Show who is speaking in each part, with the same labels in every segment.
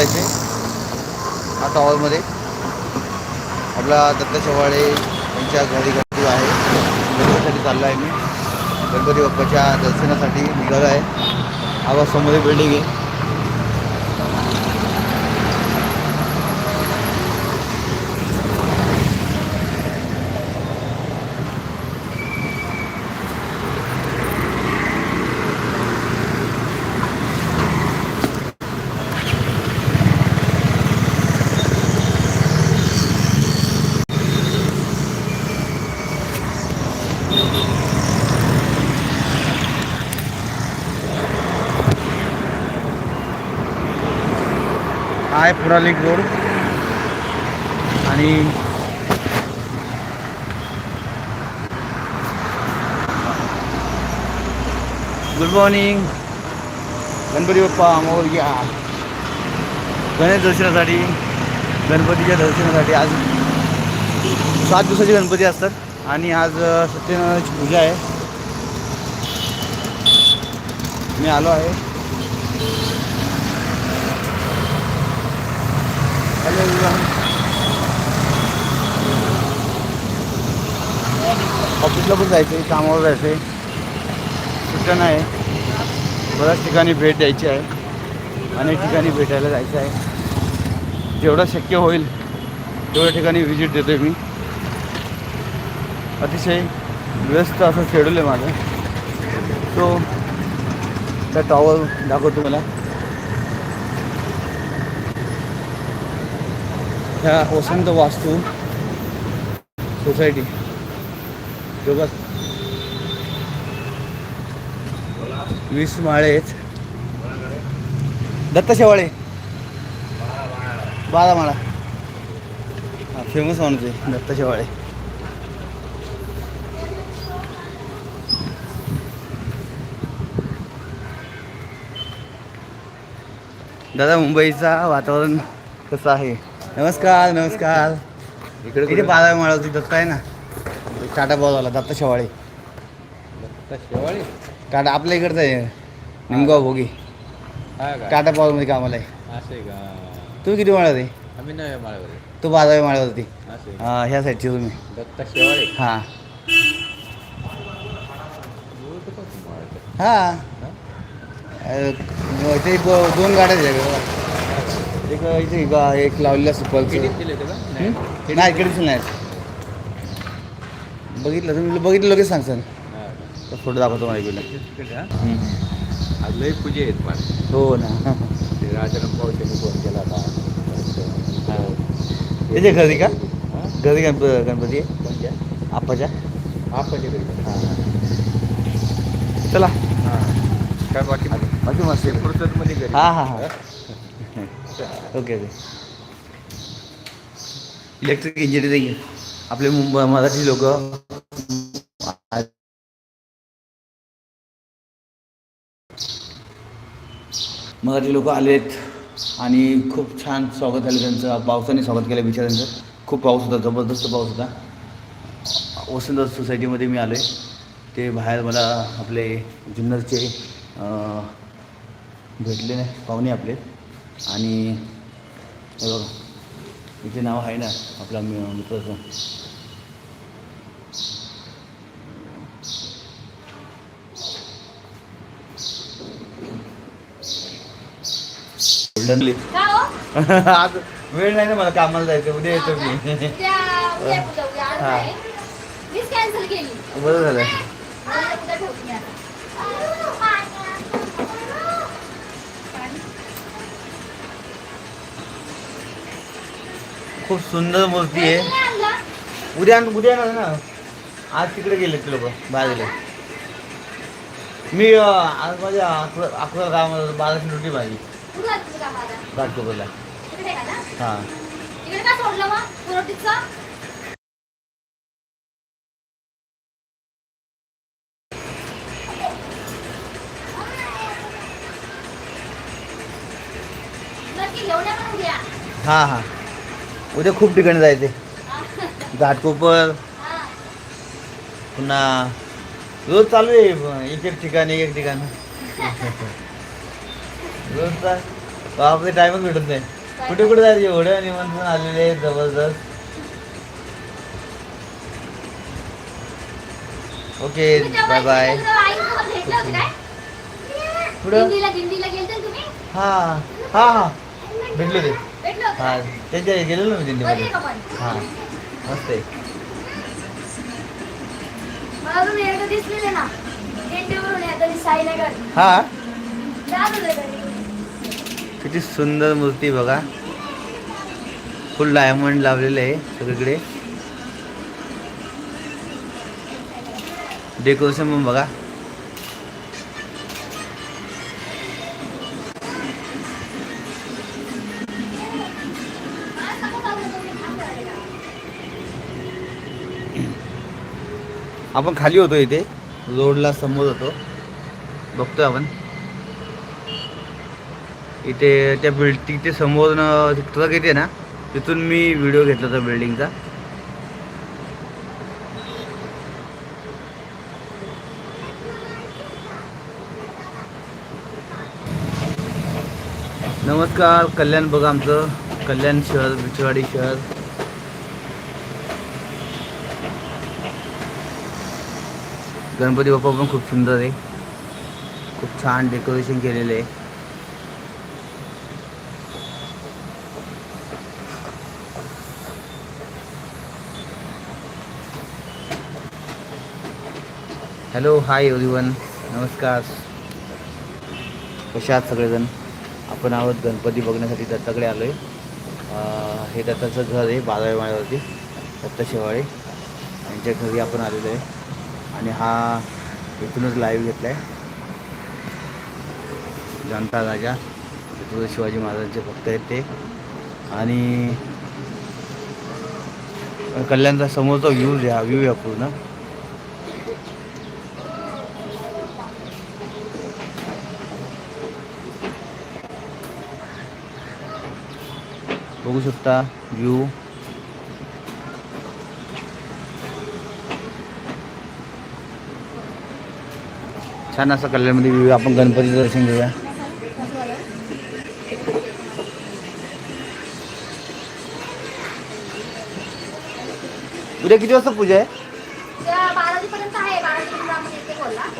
Speaker 1: जायचे. हा टॉवरमध्ये आपला दत्त शेवाळे यांच्या घरी घरी आहे. दर्शनासाठी चाललो आहे मी. गणपती बाप्पाच्या दर्शनासाठी निघालो आहे. आवाज समोर बिल्डिंग आहे. आहे पुरालिक रोड आणि गुड मॉर्निंग गणपती बाप्पा मोरया गणेश दर्शनासाठी गणपतीच्या दर्शनासाठी आज सात दिवसाचे गणपती असतात. आणि आज सत्यनारायणाची पूजा आहे. मी आलो आहे. हॅलो ऑफिसला पण जायचं आहे कामावर जायचं आहे. सुटण आहे बऱ्याच ठिकाणी भेट द्यायची आहे. अनेक ठिकाणी भेटायला जायचं आहे. जेवढं शक्य होईल तेवढ्या ठिकाणी व्हिजिट देतो आहे मी. अतिशय व्यस्त असं शेड्यूल आहे माझं. तो त्या टॉवर दाखवतो मला. ह्या वसंत वास्तू सोसायटी बघा. वीस माळे दत्त शेवाळे. बारा माळा. हा फेमस माणूस आहे दत्त शेवाळे. दादा मुंबईचा वातावरण कसं आहे? नमस्कार नमस्कार.
Speaker 2: इकडे
Speaker 1: इथे बारा माळा होती दत्त आहे ना? टाटा बॉलवाला दत्त शेवाळे.
Speaker 2: शेवाळी?
Speaker 1: टाटा आपल्या इकडचं आहे. निमगाव भोगी.
Speaker 2: हा
Speaker 1: टाटा पॉवरमध्ये कामाला आहे.
Speaker 2: असं आहे का?
Speaker 1: तुम्ही किती माळा होते?
Speaker 2: आम्ही नाही माळावर
Speaker 1: तू बाराव्या माळ्यावर होती.
Speaker 2: असं आहे.
Speaker 1: हा, ह्या साईडची तुम्ही.
Speaker 2: दत्ता शेवाळी?
Speaker 1: हां.
Speaker 2: तू
Speaker 1: इथे दो- दोन गाड्या. एक इथे गा- एक सुपरचं.
Speaker 2: ते का? नाही.
Speaker 1: इकडेच नाही बघितलं तुम्ही बघितलं लगेच सांगसान? फोटो दाखवतो मला इकडे.
Speaker 2: हा? लय पूजे आहेत पण.
Speaker 1: हो ना.
Speaker 2: ते राजाराम पावसाने फोन केला होता.
Speaker 1: इथे घरी का? घरी गणप गणपती? आहे
Speaker 2: कोणत्या?
Speaker 1: आप्पाच्या
Speaker 2: आपाच्या घरी.
Speaker 1: चला.
Speaker 2: हा. काय बाकी
Speaker 1: बाकी मस्त.
Speaker 2: फुर्सतमध्ये
Speaker 1: हा, हा, हा. Okay okay. इलेक्ट्रिक इंजिनिअरिंग आपले मुंबई मराठी लोक. मराठी लोक आलेत आणि खूप छान स्वागत झालं त्यांचं. पावसाने स्वागत केलं बिचाऱ्यांचं. खूप पाऊस होता जबरदस्त पाऊस होता. वसंत सोसायटीमध्ये मी आलो आहे ते बाहेर मला आपले जुन्नरचे भेटले नाही पाहुणे आपले. आणि हे बघा इथे नाव आहे ना आपला मि- मित्राचं.
Speaker 3: हो?
Speaker 1: आज वेळ नाही ना मला कामाला जायचं उद्या येतो मी. हा. बरं झालं
Speaker 3: उद्या उद्या ठेवते मी आता.
Speaker 1: खूप सुंदर मूर्ती आहे? उद्या उद्या ना आज तिकडे गेले ते लोक गेले मी आज माझ्या अकरा अकरा गावामध्ये बाराशे रोटी
Speaker 3: कामाला?
Speaker 1: घाटकोपरला? हां. हां हां उद्या खूप ठिकाणी जायचे. घाटकोपर. पुन्हा रोज चालू आहे एक एक ठिकाणी एक एक ठिकाणी. रोज बापरे टाइमच भेटत नाही. कुठे कुठे जायचे? एवढे निमंत्रण आलेले जबरदस्त. ओके बाय बाय
Speaker 3: तुम्ही?
Speaker 1: हा हा हा. भेटलो ते. हा? त्यांच्या गेलेलो मी दिंडीमध्ये? हा मस्त आहे.
Speaker 3: मला तुम्ही एकदा दिसलेले ना दिंडीवरून येताना साईनगर.
Speaker 1: हा?
Speaker 3: जात होते कधी.
Speaker 1: किती सुंदर मूर्ती बघा. फुल डायमंड लावलेले आहे सगळीकडे. डेकोरेशन पण बघा. आपण खाली होतो इथे. रोडला समोर होतो. बघतोय आपण. इथे त्या बिल्ड समोर ट्रक येते ना तिथून मी व्हिडिओ घेतला होता बिल्डिंगचा नमस्कार कल्याण बघा आमचं. कल्याण शहर बिचवाडी शहर. गणपती बाप्पा पण खूप सुंदर आहे. खूप छान डेकोरेशन केलेलं आहे. हॅलो हाय एव्हरीवन नमस्कार. कशा आहात सगळेजण? आपण आहोत गणपती बघण्यासाठी दत्ताकडे आलो आहे हे दत्ताचं घर आहे बाराव्या माळ्यावरती दत्ता शेवाळे यांच्या घरी आपण आलेलो आहे. आणि हा इथूनच लाईव्ह घेतला आहे जनता राजा छत्रपती शिवाजी महाराजांचे भक्त आहेत ते. आणि कल्याणचा समोरचा व्ह्यू द्या व्ह्यू या पूर्ण. बघू शकता व्ह्यू छान असं कल्याणमध्ये व्ह्यू आपण गणपतीचं दर्शन घेऊया. उद्या किती वाजता पूजा आहे?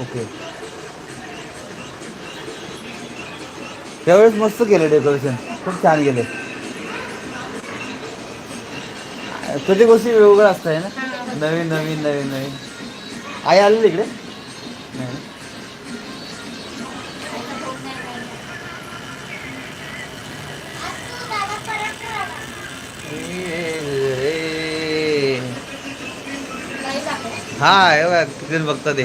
Speaker 1: ओके. त्यावेळेस मस्त केलं डेकोरेशन खूप छान केलं. प्रत्येक गोष्टी वेगवेगळ्या असतात ना? नवीन नवीन नवीन नवीन. आई आलेली इकडे. नाही हा बघ किती बघता ते.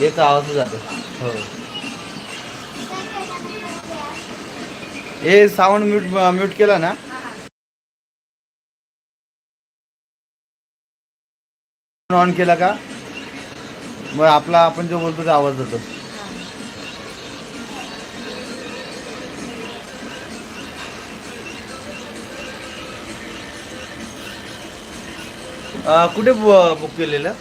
Speaker 3: येत
Speaker 1: आवाज जातो. हो. हे साऊंड म्यूट म्यूट केला ना. ऑन केला का? मग आपला आपण जो बोलतो तो आवाज जातो. कुठे बुक केलेलं.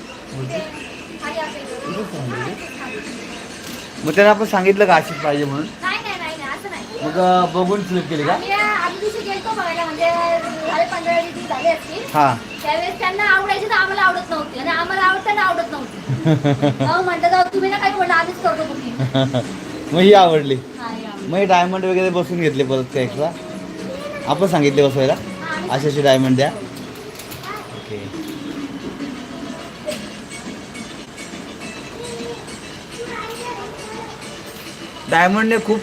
Speaker 1: मग त्यांना आपण सांगितलं का अशीच पाहिजे म्हणून?
Speaker 3: नाही नाही नाही नाही, असं नाही.
Speaker 1: मग बघून सिलेक्ट केली का?
Speaker 3: म्हणजे झाले पंधरा दिवस झाले असतील
Speaker 1: हा.
Speaker 3: त्यावेळेस त्यांना आवडायची तर आम्हाला आवडत नव्हती आणि आम्हाला आवडताना आवडत नव्हती. अहो म्हणतात जाऊ तुम्ही ना काही म्हणलं आम्हीच करतो बुकिंग
Speaker 1: मग ही आवडली. मग हे डायमंड वगैरे बसून घेतले परत काय एक्स्ट्रा आपण सांगितले बसवायला? असे असे डायमंड द्या ओके डायमंडने खूप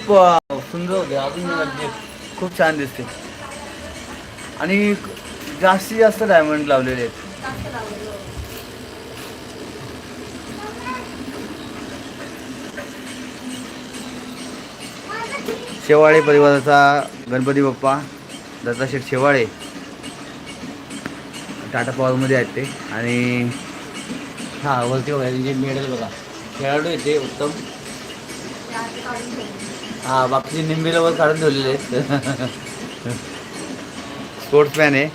Speaker 1: सुंदर होते. अजून म्हणजे खूप छान दिसते. आणि जास्तीत जास्त डायमंड लावलेले आहेत. शेवाळे परिवाराचा गणपती बाप्पा दत्ताशेठ शेवाळे टाटा पॉवरमध्ये आहेत ते. आणि हा वरती बघा जे मेडल बघा खेळाडू येते ते उत्तम. हा बाकी निंबी लवर काढून ठेवलेले आहेत. स्पोर्ट्समॅन आहे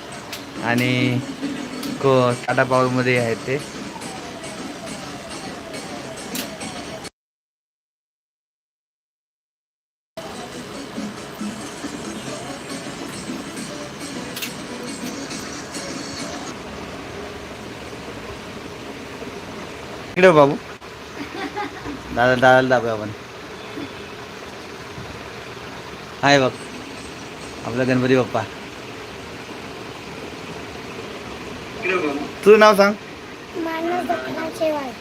Speaker 1: आणि को टाटा पॉवरमध्ये आहेत ते. बाबू दादा दादाला दाबूया आपण. हाय बघ. आपला गणपती बाप्पा. तुझं नाव सांग.
Speaker 4: मानस दत्तराम शेवाळे.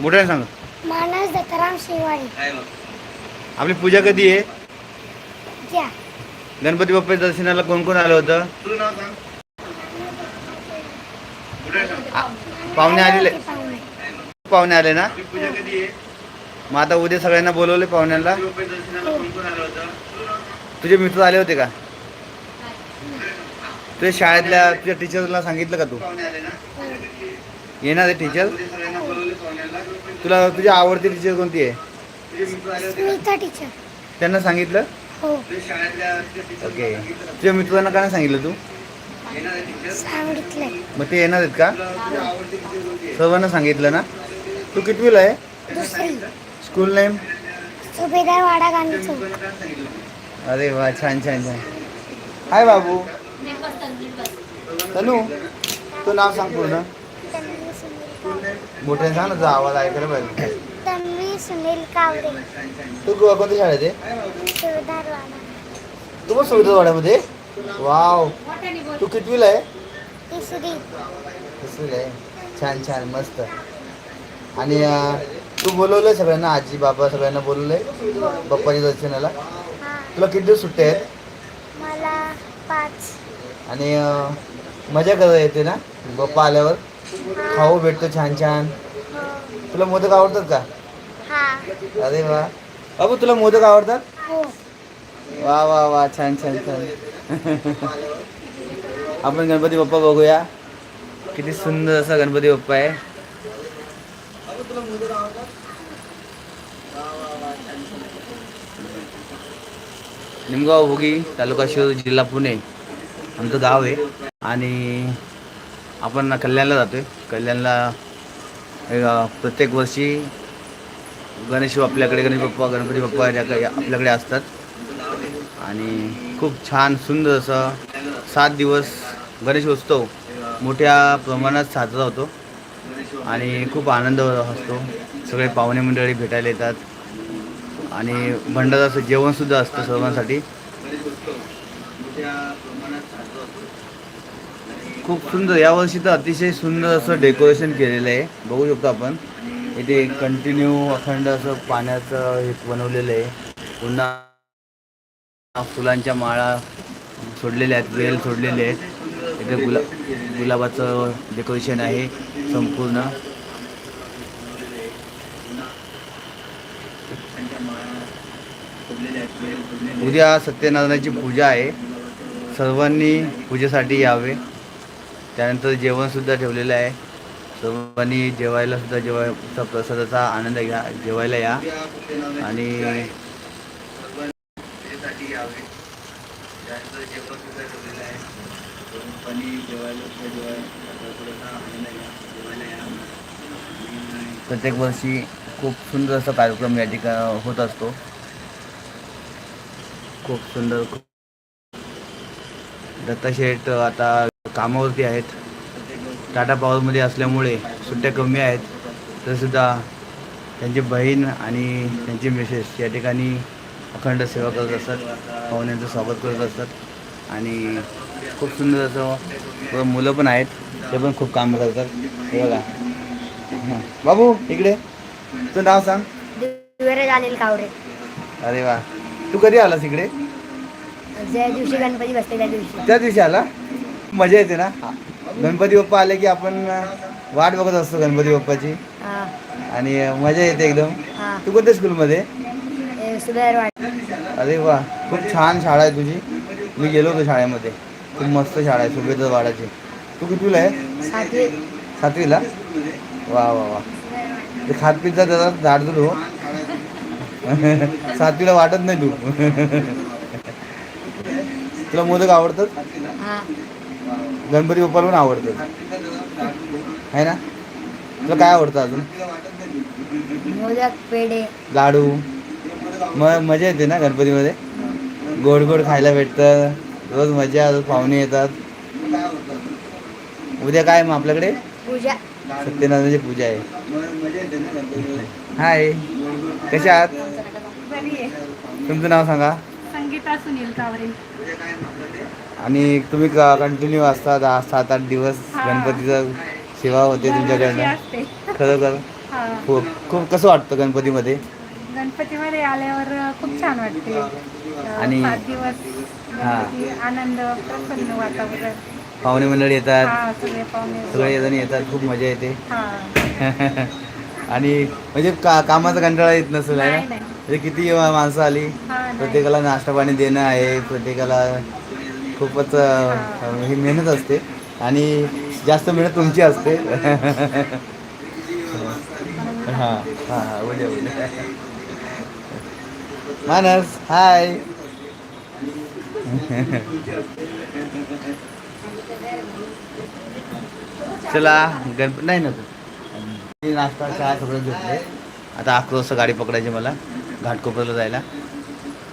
Speaker 1: मोठ्याने सांग.
Speaker 4: मानस दत्तराम शेवाळे.
Speaker 1: आपली पूजा कधी आहे?
Speaker 4: घ्या
Speaker 1: गणपती बाप्पाच्या दर्शनाला कोण कोण आलं होतं? आ- पाहुणे आलेले.
Speaker 4: पाहुणे
Speaker 1: पाहुणे आले ना? मग आता उद्या सगळ्यांना बोलवले पाहुण्यांना. तुझे मित्र आले होते का? तुझ्या शाळेतल्या तुझ्या टीचरला सांगितलं का तू? येणार आहे टीचर तुला तुझी आवडती टीचर कोणती आहे? त्यांना सांगितलं?
Speaker 4: हो.
Speaker 1: ओके. तुझ्या मित्रांना का नाही सांगितलं तू? मग ते येणार आहेत का? सर्वांना सांगितलं ना? तू कितवीला आहे? स्कूल नेम
Speaker 4: वाडा गांधी
Speaker 1: अरे वा छान छान छान. हाय बाबू. तनू तू नाव सांग पूर्ण. मोठ्याने सांग ना तुझा आवाज ऐकायला पाहिजे.
Speaker 4: तन्वी सुनील कावरे.
Speaker 1: तू कोणत्या शाळेत आहे?
Speaker 4: सुभेदार वाडा
Speaker 1: तू पण सुविधावाड्यामध्ये वाव. तू कितवीला आहे?
Speaker 4: तिसरी.
Speaker 1: दुसरीला आहे. छान छान मस्त. आणि अं, तू बोलवलंय सगळ्यांना आजी बाबा सगळ्यांना बोलवलंय? बाप्पाच्या दर्शनाला?
Speaker 4: हा
Speaker 1: तुला किती दिवस सुट्टे आहेत?
Speaker 4: मला पाच.
Speaker 1: आणि अं, मजा करता येते ना? बाप्पा आल्यावर? खाऊ भेटतो छान छान.
Speaker 4: हो.
Speaker 1: तुला मोदक आवडतात का?
Speaker 4: हा.
Speaker 1: अरे वा. बाबू तुला मोदक आवडतात?
Speaker 4: हो.
Speaker 1: वा वा वा. छान छान छान. आपण गणपती बाप्पा बघूया. किती सुंदर असा गणपती बाप्पा आहे. निमगाव भोगी तालुका शिव जिल्हा पुणे. आमचं गाव आहे. आणि आपण कल्याणला जातो आहे कल्याणला प्रत्येक वर्षी गणेश हो आपल्याकडे गणेश बाप्पा गणपती बाप्पा या- आपल्याकडे असतात. आणि खूप छान सुंदर असं सात दिवस गणेश उत्सव मोठ्या प्रमाणात साजरा होतो. आणि खूप आनंद असतो. सगळे पाहुणे मंडळी भेटायला येतात. आणि भंडाराचं जेवणसुद्धा असतं सर्वांसाठी. खूप सुंदर यावर्षी तर अतिशय सुंदर असं डेकोरेशन केलेलं आहे. बघू शकतो आपण. इथे कंटिन्यू अखंड असं पाण्याचं हे बनवलेलं आहे. पुन्हा फुलांच्या माळा सोडलेल्या आहेत वेल सोडलेले आहेत. इथे गुला गुलाबाचं डेकोरेशन आहे संपूर्ण. उद्या सत्यनारायणाची पूजा आहे. सर्वांनी पूजेसाठी यावे. त्यानंतर जेवणसुद्धा ठेवलेलं आहे. सर्वांनी जेवायलासुद्धा जेवायचा प्रसादाचा आनंद घ्या जेवायला या. आणि प्रत्येक वर्षी खूप सुंदर असा कार्यक्रम या ठिकाणी होत असतो. खूप सुंदर खूप. दत्ता शेठ आता कामावरती आहेत. टाटा पॉवरमध्ये असल्यामुळे सुट्ट्या कमी आहेत. तरीसुद्धा त्यांची बहीण आणि त्यांची मिसेस या ठिकाणी अखंड सेवा करत असतात. पाहुण्यांचं स्वागत करत असतात. आणि खूप सुंदर असं मुलं पण आहेत. ते पण खूप काम करतात. हे बघा. बाबू इकडे. तुझं नाव सांग.
Speaker 4: दिवरे अनिल कावरे.
Speaker 1: अरे वा. तू कधी आलास इकडे?
Speaker 4: ज्या दिवशी गणपती बसते त्या दिवशी.
Speaker 1: त्या दिवशी आला? मजा येते ना? गणपती बाप्पा आले की आपण वाट बघत असतो गणपती बाप्पाची.
Speaker 4: हा.
Speaker 1: आणि मजा येते एकदम.
Speaker 4: हा.
Speaker 1: तू कोणत्या स्कूलमध्ये?
Speaker 4: वाडा.
Speaker 1: अरे वा खूप छान शाळा आहे तुझी. मी गेलो होतो शाळेमध्ये. खूप मस्त शाळा आहे सुभेदार वाडाची. तू कितवीला आहे?
Speaker 4: सातवी.
Speaker 1: सातवीला? वा वा वा. ते खात पिझ्झा जरा झाड हो. सातवीला वाटत नाही तू. तुला मोदक आवडतात? गणपती बाप्पाला पण आवडतात. आहे ना? तुला काय आवडतं अजून?
Speaker 4: मोदक पेढे.
Speaker 1: लाडू. मजा येते ना गणपतीमध्ये? गोड गोड खायला भेटतं. रोज मजा रोज पाहुणे येतात. उद्या काय मग आपल्याकडे?
Speaker 4: पूजा.
Speaker 1: सत्यनारायणाची पूजा आहे. हाय. कशा आहात? तुमचं नाव सांगा.
Speaker 3: संगीता सुनील कावरे.
Speaker 1: आणि तुम्ही कंटिन्यू असता दहा सात आठ दिवस
Speaker 3: हा.
Speaker 1: गणपतीचं सेवा होते तुमच्याकडनं?
Speaker 3: असते.
Speaker 1: खरोखर?
Speaker 3: हा.
Speaker 1: खूप खूप कसं वाटतं गणपतीमध्ये?
Speaker 3: गणपतीमध्ये आल्यावर खूप छान वाटते.
Speaker 1: आणि-
Speaker 3: दिवस गणपती आनंद प्रसन्न वातावरण.
Speaker 1: पाहुणे मंडळी येतात.
Speaker 3: हा सगळे पाहुणे.
Speaker 1: येतात. खूप मजा येते.
Speaker 3: हा.
Speaker 1: आणि म्हणजे का कामाचा कंटाळा येत नसेल आहे ना?
Speaker 3: नाही.
Speaker 1: म्हणजे किती माणसं आली?
Speaker 3: हा.
Speaker 1: प्रत्येकाला नाश्ता पाणी देणं आहे प्रत्येकाला खूपच ही मेहनत असते. आणि जास्त मेहनत तुमची असते. हां हां उद्या उद्या मानस हाय. चला गणपती नाही मी नाश्ता चहा सगळं घेतले आता अकरा वाजता गाडी पकडायची मला. घाटकोपरला जायला.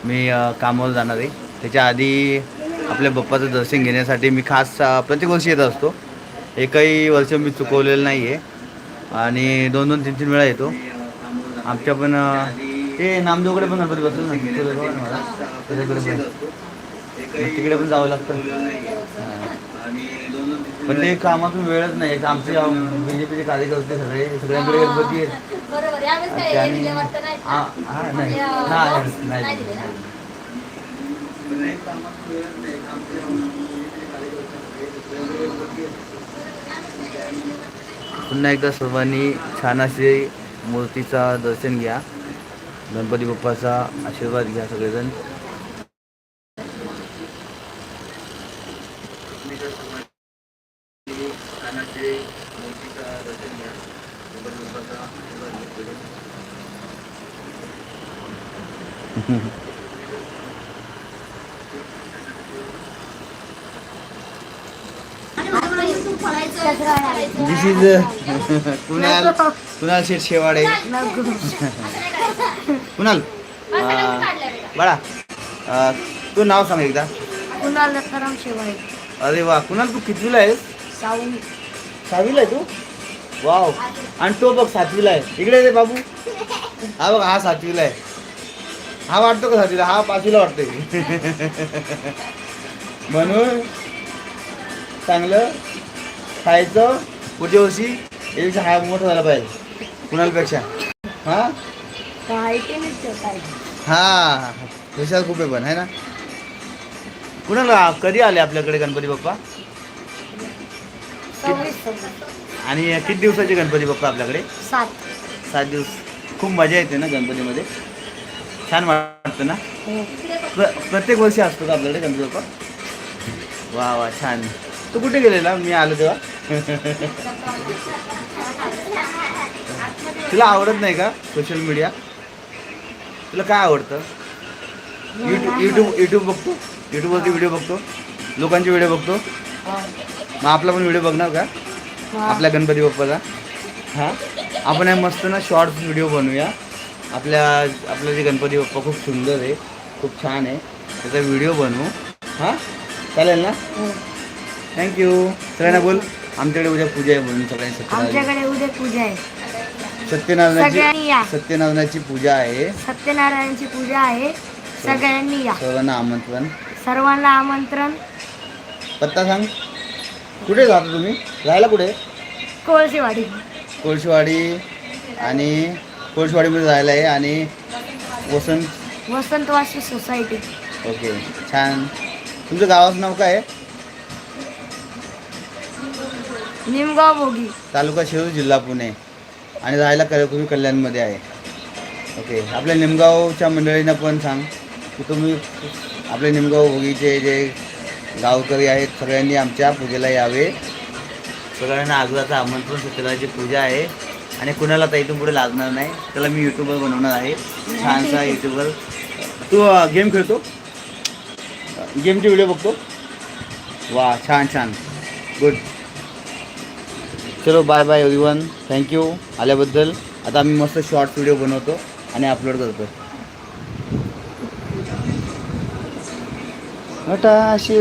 Speaker 1: मी कामावर जाणार आहे. त्याच्या आधी आपल्या बाप्पाचं दर्शन घेण्यासाठी मी खास प्रत्येक वर्षी येत असतो. एकही वर्ष मी चुकवलेलं नाही आहे आणि दोन दोन तीन तीन वेळा येतो. आमच्या पण ते नामदेवकडे पण गणपती बसतो ना तिकडे पण जावं लागतं. पण ते कामातून वेळच नाही. आमचे बीजेपीचे कार्यकर्ते सगळे सगळ्यांकडे गणपती हा, हा.
Speaker 3: म्हणजे,
Speaker 1: हा, पुन्हा एकदा सर्वांनी छान असे मूर्तीचा दर्शन घ्या. गणपती बाप्पाचा आशीर्वाद घ्या सगळेजण. कुणाल कुणाल शेठ शेवाडे कुणाल बाळा तू नाव सांग एकदा
Speaker 4: कुणाल दत्ताराम
Speaker 1: अरे वा कुणाल तू कितवीला आहेस
Speaker 4: सावनी
Speaker 1: सहावीला आहे तू वाव आणि तो बघ सातवीला आहे इकडे रे बाबू हा बघ हा सातवीला आहे हा वाटतो का सातवीला हा पाचवीला वाटतोय म्हणून चांगलं खायचं पुढच्या वर्षी यापेक्षा हा मोठा झाला पाहिजे. कुणालपेक्षा. हा? हा. विशाल खूप आहे पण आहे ना? कुणाला कधी आले आपल्याकडे गणपती बाप्पा? आणि किती दिवसाचे गणपती बाप्पा आपल्याकडे?
Speaker 4: सात.
Speaker 1: सात दिवस. खूप मजा येते ना गणपतीमध्ये? छान वाटतं ना? प्र प्रत्येक वर्षी असतो का आपल्याकडे गणपती बाप्पा? वा वा छान. तू कुठे गेलेला? मी आलो तेव्हा. तुला आवडत नाही का सोशल मीडिया तुला काय आवडतं? युट्यूब युट्यूब युट्यूब बघतो. युट्यूबवरती व्हिडिओ बघतो. लोकांचे व्हिडिओ बघतो. मग आपला पण व्हिडिओ बघणार का? आपल्या गणपती बाप्पाचा. हां? आपण हे मस्त ना शॉर्ट्स व्हिडिओ बनवूया. आपल्या आपलं जे गणपती बाप्पा खूप सुंदर आहे खूप छान आहे त्याचा व्हिडिओ बनवू. हां? चालेल ना? थँक्यू सगळ्यांना बोल. आमच्याकडे उद्या पूजा आहे म्हणून सगळ्यांनी सत्यनारायण
Speaker 4: आमच्याकडे उद्या पूजा आहे.
Speaker 1: सत्यनारायणाची
Speaker 4: सगळ्यांनी या.
Speaker 1: सत्यनारायणाची पूजा आहे.
Speaker 4: सत्यनारायणची पूजा आहे. सगळ्यांनी या.
Speaker 1: सर्वांना आमंत्रण.
Speaker 4: सर्वांना आमंत्रण.
Speaker 1: पत्ता सांग. कुठे जाता तुम्ही? राहायला कुठे?
Speaker 4: कोळसेवाडी
Speaker 1: कोळशीवाडी आणि कोळशीवाडीमध्ये राहायला आहे आणि वसंत
Speaker 4: वसंतवासी सोसायटी.
Speaker 1: ओके छान. तुमचं गावाचं नाव काय आहे?
Speaker 4: निमगाव भोगी
Speaker 1: तालुका शिरूर जिल्हा पुणे. आणि राहायला कल्याण कल्याणमध्ये आहे. ओके आपल्या निमगावच्या मंडळींना पण सांग की तुम्ही आपले निमगाव भोगीचे जे गावकरी आहेत सगळ्यांनी आमच्या पूजेला यावे. सगळ्यांना आग्रहाचं आमंत्रण सत्यनारायणची पूजा आहे. आणि कुणाला तर इथून पुढे लागणार नाही. त्याला मी युट्यूबर बनवणार आहे. छानसा युट्यूबर तू गेम खेळतो. गेमचे व्हिडिओ बघतो. वा छान छान. गुड. चलो बाय बाय एव्हरीवन थँक्यू आल्याबद्दल. आता आम्ही मस्त शॉर्ट व्हिडिओ बनवतो आणि अपलोड करतो. नटा